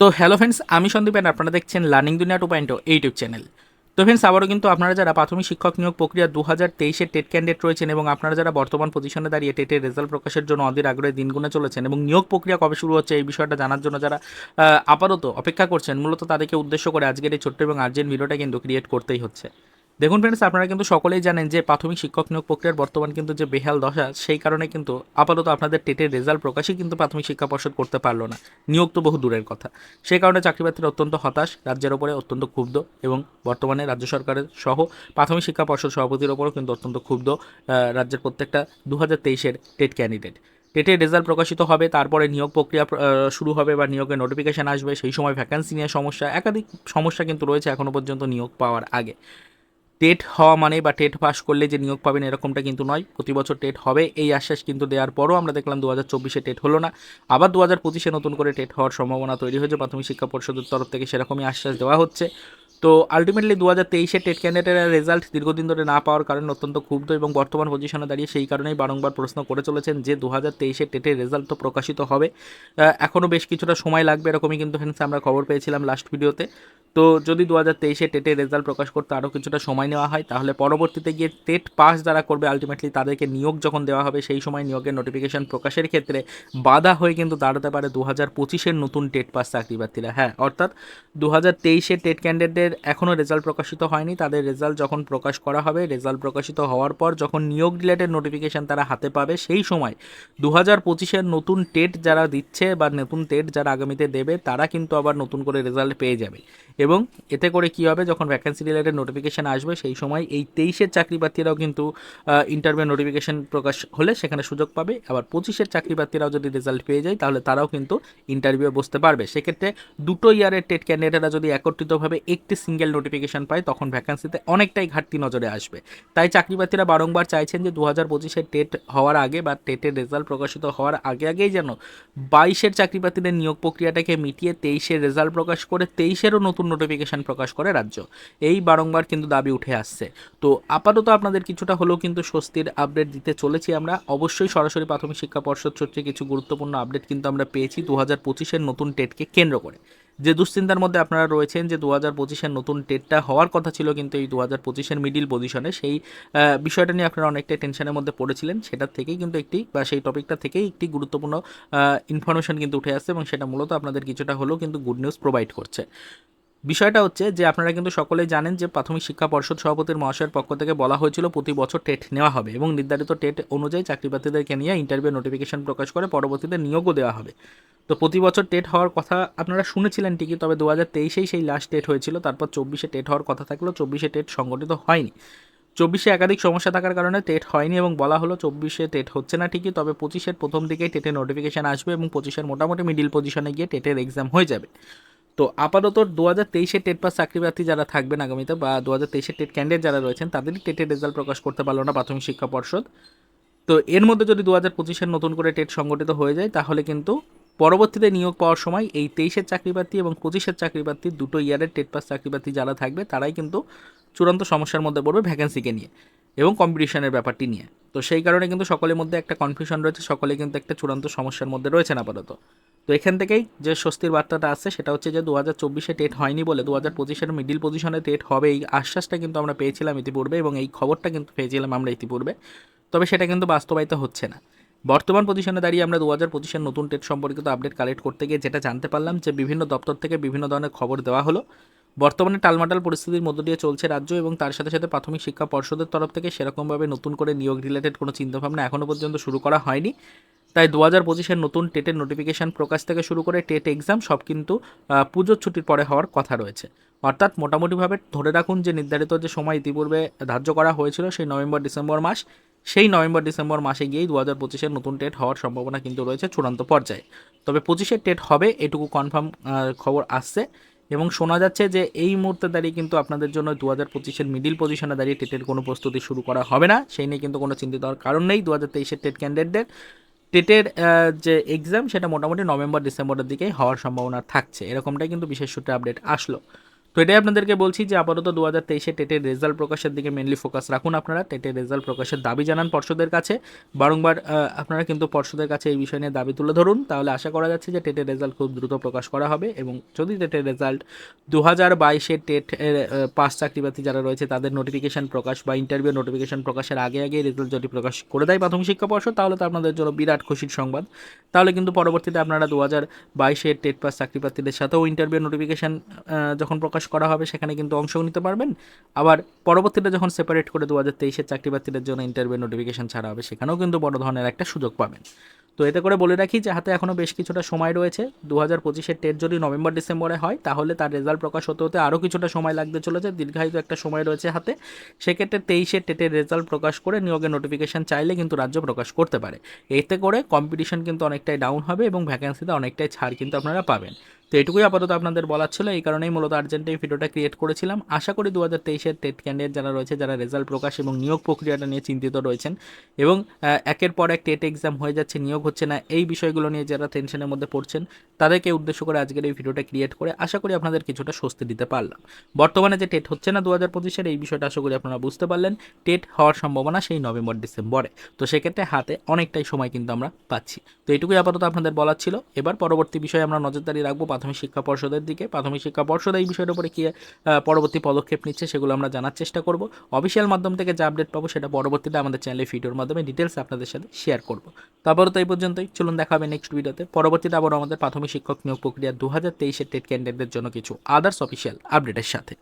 তো hello friends আমি Sandeep and আপনারা দেখছেন learning Duniya two point YouTube channel তো ফ্রেন্ডস আবারও কিন্তু আপনারা যারা প্রাথমিক শিক্ষক নিয়োগ প্রক্রিয়া দু হাজার তেইশের টেট ক্যান্ডিডেট রয়েছেন এবং আপনারা যারা বর্তমান পজিশনে দাঁড়িয়ে টেটের রেজাল্ট প্রকাশের জন্য অধীর আগ্রহে দিন গুনে চলেছেন এবং নিয়োগ প্রক্রিয়া কবে শুরু হচ্ছে এই বিষয়টা জানার জন্য যারা আপাতত অপেক্ষা করছেন, মূলত তাদেরকে উদ্দেশ্য করে আজকের এই ছোট্ট এবং আর্জেন্ট ভিডিওটা কিন্তু ক্রিয়েট করতেই হচ্ছে। দেখুন ফ্রেন্ডস আপনারা কিন্তু সকলেই জানেন যে প্রাথমিক শিক্ষক নিয়োগ প্রক্রিয়ার বর্তমান কিন্তু যে বেহাল দশা, সেই কারণে কিন্তু আপাতত আপনাদের টেটের রেজাল্ট প্রকাশই কিন্তু প্রাথমিক শিক্ষা পর্ষদ করতে পারল না। নিয়োগ তো বহু দূরের কথা। সেই কারণে চাকরিপ্রার্থীরা অত্যন্ত হতাশ, রাজ্যের ওপরে অত্যন্ত ক্ষুব্ধ এবং বর্তমানে রাজ্য সরকারের সহ প্রাথমিক শিক্ষা পর্ষদ সভাপতির ওপরও কিন্তু অত্যন্ত ক্ষুব্ধ রাজ্যের প্রত্যেকটা দু হাজার তেইশের টেট ক্যান্ডিডেট টেটের রেজাল্ট প্রকাশিত হবে, তারপরে নিয়োগ প্রক্রিয়া শুরু হবে বা নিয়োগের নোটিফিকেশান আসবে, সেই সময় ভ্যাকান্সি নিয়ে সমস্যা, একাধিক সমস্যা কিন্তু রয়েছে এখনও পর্যন্ত নিয়োগ পাওয়ার আগে। টেট হওয়া মানে বা টেট পাস করলে যে নিয়োগ পাবেন এরকমটা কিন্তু নয়। প্রতি বছর টেট হবে। এই আশ্বাস কিন্তু দেওয়ার পরও আমরা দেখলাম দু হাজার চব্বিশে টেট হলো না। আবার দু হাজার পঁচিশে নতুন করে টেট হওয়ার সম্ভাবনা তৈরি হয়েছে। প্রাথমিক শিক্ষা পর্ষদের তরফ থেকে সেরকমই আশ্বাস দেওয়া হচ্ছে। তো আলটিমেটলি দু হাজার তেইশে টেট ক্যান্ডিডেটের রেজাল্ট দীর্ঘদিন ধরে না পাওয়ার কারণে অত্যন্ত ক্ষুব্ধ এবং বর্তমান পজিশনে দাঁড়িয়ে সেই কারণেই বারংবার প্রশ্ন করে চলেছেন যে দু হাজার তেইশে টেটের রেজাল্ট তো প্রকাশিত হবে। এখনও বেশ কিছুটা সময় লাগবে এরকমই কিন্তু ফ্রেন্ডস আমরা খবর পেয়েছিলাম লাস্ট ভিডিওতে তো যদি দু হাজার তেইশে টেটের রেজাল্ট প্রকাশ করতে আরও কিছুটা সময় নেওয়া হয়, তাহলে পরবর্তীতে গিয়ে টেট পাস যারা করবে আলটিমেটলি তাদেরকে নিয়োগ যখন দেওয়া হবে, সেই সময় নিয়োগের নোটিফিকেশন প্রকাশের ক্ষেত্রে বাধা হয়ে কিন্তু দাঁড়াতে পারে দু হাজার পঁচিশের নতুন টেট পাস চাকরি প্রার্থীরা। হ্যাঁ অর্থাৎ দু হাজার তেইশে টেট ক্যান্ডিডেটদের এখনও রেজাল্ট প্রকাশিত হয়নি। তাদের রেজাল্ট যখন প্রকাশ করা হবে, রেজাল্ট প্রকাশিত হওয়ার পর যখন নিয়োগ রিলেটেড নোটিফিকেশন তারা হাতে পাবে, সেই সময় দু হাজার পঁচিশের নতুন টেট যারা দিচ্ছে বা নতুন টেট যারা আগামীতে দেবে, তারা কিন্তু আবার নতুন করে রেজাল্ট পেয়ে যাবে। এবং এতে করে কি হবে, যখন ভ্যাকেন্সি রিলেটেড নোটিফিকেশান আসবে, সেই সময় এই তেইশের চাকরি প্রার্থীরাও কিন্তু ইন্টারভিউ নোটিফিকেশান প্রকাশ হলে সেখানে সুযোগ পাবে। আবার পঁচিশের চাকরি প্রার্থীরাও যদি রেজাল্ট পেয়ে যায়, তাহলে তারাও কিন্তু ইন্টারভিউ বসতে পারবে। সেক্ষেত্রে দুটো ইয়ারের টেট ক্যান্ডিডেটরা যদি একত্রিতভাবে একটি সিঙ্গেল নোটিফিকেশান পায়, তখন ভ্যাকেন্সিতে অনেকটাই ঘাটতি নজরে আসবে। তাই চাকরি প্রার্থীরা বারংবার চাইছেন যে দু হাজার পঁচিশের টেট হওয়ার আগে বা টেটের রেজাল্ট প্রকাশিত হওয়ার আগে আগেই যেন বাইশের চাকরি প্রার্থীদের নিয়োগ প্রক্রিয়াটাকে মিটিয়ে তেইশের রেজাল্ট প্রকাশ করে তেইশেরও নতুন নোটিফিকেশান প্রকাশ করে রাজ্য। এই বারংবার কিন্তু দাবি উঠে আসছে। তো আপাতত আপনাদের কিছুটা হলেও কিন্তু স্বস্তির আপডেট দিতে চলেছি আমরা। অবশ্যই সরাসরি প্রাথমিক শিক্ষা পর্ষদ সূত্রে কিছু গুরুত্বপূর্ণ আপডেট কিন্তু আমরা পেয়েছি দু হাজার পঁচিশের নতুন টেটকে কেন্দ্র করে। যে দুশ্চিন্তার মধ্যে আপনারা রয়েছেন যে দু হাজার পঁচিশের নতুন টেটটা হওয়ার কথা ছিল কিন্তু এই দু হাজার পঁচিশের মিডিল পজিশনে সেই বিষয়টা নিয়ে আপনারা অনেকটাই টেনশনের মধ্যে পড়েছিলেন। সেটার থেকেই কিন্তু একটি বা সেই টপিকটা থেকেই একটি গুরুত্বপূর্ণ ইনফরমেশন কিন্তু উঠে আসছে এবং সেটা মূলত আপনাদের কিছুটা হলেও কিন্তু গুড নিউজ প্রোভাইড করছে। বিষয়টা হচ্ছে যে আপনারা কিন্তু সকলেই জানেন যে প্রাথমিক শিক্ষা পর্ষদ সভাপতির মহাশয়ের পক্ষ থেকে বলা হয়েছিল প্রতি বছর টেট নেওয়া হবে এবং নির্ধারিত টেট অনুযায়ী চাকরি প্রার্থীদেরকে নিয়ে ইন্টারভিউ নোটিফিকেশন প্রকাশ করে পরবর্তীতে নিয়োগও দেওয়া হবে। তো প্রতি বছর টেট হওয়ার কথা আপনারা শুনেছিলেন ঠিকই, তবে দু হাজার তেইশেই সেই লাস্ট টেট হয়েছিল, তারপর চব্বিশে টেট হওয়ার কথা থাকলেও চব্বিশে টেট সংগঠিত হয়নি। চব্বিশে একাধিক সমস্যা থাকার কারণে টেট হয়নি এবং বলা হলো চব্বিশে টেট হচ্ছে না ঠিকই, তবে পঁচিশের প্রথম দিকেই টেটের নোটিফিকেশান আসবে এবং পঁচিশের মোটামুটি মিডিল পজিশনে গিয়ে টেটের এক্সাম হয়ে যাবে। তো আপাতত দু হাজার তেইশে টেট পাস চাকরি প্রার্থী যারা থাকবেন আগামীতে বা দু হাজার তেইশে টেট ক্যান্ডিডেট যারা রয়েছেন, তাদেরই টেটের রেজাল্ট প্রকাশ করতে পারল না প্রাথমিক শিক্ষা পর্ষদ। তো এর মধ্যে যদি দু হাজার পঁচিশের নতুন করে টেট সংগঠিত হয়ে যায়, তাহলে কিন্তু পরবর্তীতে নিয়োগ পাওয়ার সময় এই তেইশের চাকরি প্রার্থী এবং পঁচিশের চাকরি প্রার্থী দুটো ইয়ারের টেট পাস চাকরি প্রার্থী যারা থাকবে, তারাই কিন্তু চূড়ান্ত সমস্যার মধ্যে পড়বে ভ্যাকেন্সিকে নিয়ে। এবং কম্পিটিশনের ব্যাপারটি নিয়ে। তো সেই কারণে কিন্তু সকলের মধ্যে একটা কনফিউশন রয়েছে, সকলে কিন্তু একটা চূড়ান্ত সমস্যার মধ্যে রয়েছেন আপাতত। তো এখান থেকেই যে স্বস্তির বার্তাটা আসছে সেটা হচ্ছে যে দু হাজার চব্বিশে টেট হয়নি বলে দু হাজার পঁচিশের মিডিল পজিশনে টেট হবে এই আশ্বাসটা কিন্তু আমরা পেয়েছিলাম ইতিপূর্বে এবং এই খবরটা কিন্তু পেয়েছিলাম আমরা ইতিপূর্বে। তবে সেটা কিন্তু বাস্তবায়িত হচ্ছে না। বর্তমান পজিশনে দাঁড়িয়ে আমরা দু হাজার পঁচিশের নতুন টেট সম্পর্কিত আপডেট কালেক্ট করতে গিয়ে যেটা জানতে পারলাম যে বিভিন্ন দপ্তর থেকে বিভিন্ন ধরনের খবর দেওয়া হলো। বর্তমানে টালমাটাল পরিস্থিতির মধ্য দিয়ে চলছে রাজ্য এবং তার সাথে সাথে প্রাথমিক শিক্ষা পর্ষদের তরফ থেকে সেরকমভাবে নতুন করে নিয়োগ রিলেটেড কোনো চিন্তাভাবনা এখনও পর্যন্ত শুরু করা হয়নি। তাই দু হাজার পঁচিশের নতুন টেটের নোটিফিকেশান প্রকাশ থেকে শুরু করে টেট এক্সাম সব কিন্তু পুজোর ছুটির পরে হওয়ার কথা রয়েছে। অর্থাৎ মোটামুটিভাবে ধরে রাখুন যে নির্ধারিত যে সময় ইতিপূর্বে ধার্য করা হয়েছিল সেই নভেম্বর, ডিসেম্বর মাস, সেই নভেম্বর, ডিসেম্বর মাসে গিয়েই দু হাজার পঁচিশের নতুন টেট হওয়ার সম্ভাবনা কিন্তু রয়েছে চূড়ান্ত পর্যায়ে। তবে পঁচিশের টেট হবে, এটুকু কনফার্ম খবর আসছে। এবং শোনা যাচ্ছে যে এই মুহূর্তে দাঁড়িয়ে কিন্তু আপনাদের জন্য দু হাজার পঁচিশের মিডিল পজিশনে দাঁড়িয়ে টেটের কোনো প্রস্তুতি শুরু করা হবে না। সেই নিয়ে কিন্তু কোনো চিন্তিত হওয়ার কারণ নেই। দু হাজার তেইশের টেট ক্যান্ডিডেটদের টেটের যে এক্সাম সেটা মোটামুটি নভেম্বর, ডিসেম্বরের দিকেই হওয়ার সম্ভাবনা থাকছে। এরকমটাই কিন্তু বিশেষ সূত্রে আপডেট আসলো। তো এটাই আপনাদেরকে বলছি যে আপাতত দু হাজার তেইশে টেটের রেজাল্ট প্রকাশের দিকে মেনলি ফোকাস রাখুন আপনারা। টেটের রেজাল্ট প্রকাশের দাবি জানান পর্ষদের কাছে। বারংবার আপনারা কিন্তু পর্ষদের কাছে এই বিষয় নিয়ে দাবি তুলে ধরুন। তাহলে আশা করা যাচ্ছে যে টেটের রেজাল্ট খুব দ্রুত প্রকাশ করা হবে এবং যদি টেটের রেজাল্ট দু হাজার বাইশের টেট পাস চাকরিপ্রার্থী যারা রয়েছে তাদের নোটিফিকেশান প্রকাশ বা ইন্টারভিউ নোটিফিকেশান প্রকাশের আগে আগে রেজাল্ট যদি প্রকাশ করে দেয় প্রাথমিক শিক্ষা পর্ষদ, তাহলে তো আপনাদের জন্য বিরাট খুশির সংবাদ। তাহলে কিন্তু পরবর্তীতে আপনারা দু হাজার বাইশের টেট পাস চাকরিপ্রার্থীদের সাথেও ইন্টারভিউ নোটিফিকেশান যখন প্রকাশ করা হবে, সেখানে কিন্তু অংশ নিতে পারবেন। আবার পরবর্তীতে যখন সেপারেট করে দু হাজার তেইশের চাকরিপ্রার্থীদের জন্য ইন্টারভিউ নোটিফিকেশান ছাড়া হবে, সেখানেও কিন্তু বড় ধরনের একটা সুযোগ পাবেন। তো এতে করে বলে রাখি যে, হাতে এখনও বেশ কিছুটা সময় রয়েছে। দু হাজার পঁচিশের টেট যদি নভেম্বর, ডিসেম্বরে হয়, তাহলে তার রেজাল্ট প্রকাশ হতে হতে আরও কিছুটা সময় লাগতে চলেছে। দীর্ঘায়িত একটা সময় রয়েছে হাতে। সেক্ষেত্রে তেইশের টেটের রেজাল্ট প্রকাশ করে নিয়োগের নোটিফিকেশান চাইলে কিন্তু রাজ্য প্রকাশ করতে পারে। এতে করে কম্পিটিশন কিন্তু অনেকটাই ডাউন হবে এবং ভ্যাকেন্সিতে অনেকটাই ছাড় কিন্তু আপনারা পাবেন। তো এটুকুই আপাতত আপনাদের বলার ছিল। এই কারণেই মূলত আর্জেন্টে এই ভিডিওটা ক্রিয়েট করেছিলাম। আশা করি দু হাজার তেইশের টেট ক্যান্ডিডেট যারা রয়েছে, যারা রেজাল্ট প্রকাশ এবং নিয়োগ প্রক্রিয়াটা নিয়ে চিন্তিত রয়েছেন এবং একের পর এক টেট এক্সাম হয়ে যাচ্ছে, নিয়োগ হচ্ছে না, এই বিষয়গুলো নিয়ে যারা টেনশনের মধ্যে পড়ছেন, তাদেরকে উদ্দেশ্য করে আজকের এই ভিডিওটা ক্রিয়েট করে আশা করি আপনাদের কিছুটা স্বস্তি দিতে পারলাম। বর্তমানে যে টেট হচ্ছে না দু হাজার পঁচিশের, এই বিষয়টা আশা করি আপনারা বুঝতে পারলেন। টেট হওয়ার সম্ভাবনা সেই নভেম্বর, ডিসেম্বরে। তো সেক্ষেত্রে হাতে অনেকটাই সময় কিন্তু আমরা পাচ্ছি। তো এটুকুই আপাতত আপনাদের বলার ছিল। এবার পরবর্তী বিষয়ে আমরা নজরদারি রাখব প্রাথমিক শিক্ষা পর্ষদের দিকে। প্রাথমিক শিক্ষা পর্ষদ এই বিষয়টার উপরে কী পরবর্তী পদক্ষেপ নিচ্ছে সেগুলো আমরা জানার চেষ্টা করব। অফিসিয়াল মাধ্যম থেকে যা আপডেট পাবো সেটা পরবর্তীতে আমাদের চ্যানেলে ভিডিওর মাধ্যমে ডিটেলস আপনাদের সাথে শেয়ার করব। তারপরে তো এই পর্যন্তই। চলুন দেখা হবে নেক্সট ভিডিওতে পরবর্তীতে আবার আমাদের প্রাথমিক শিক্ষক নিয়োগ প্রক্রিয়া দু হাজার তেইশের টেট ক্যান্ডিডেটদের জন্য কিছু আদার্স অফিসিয়াল আপডেটের সাথে।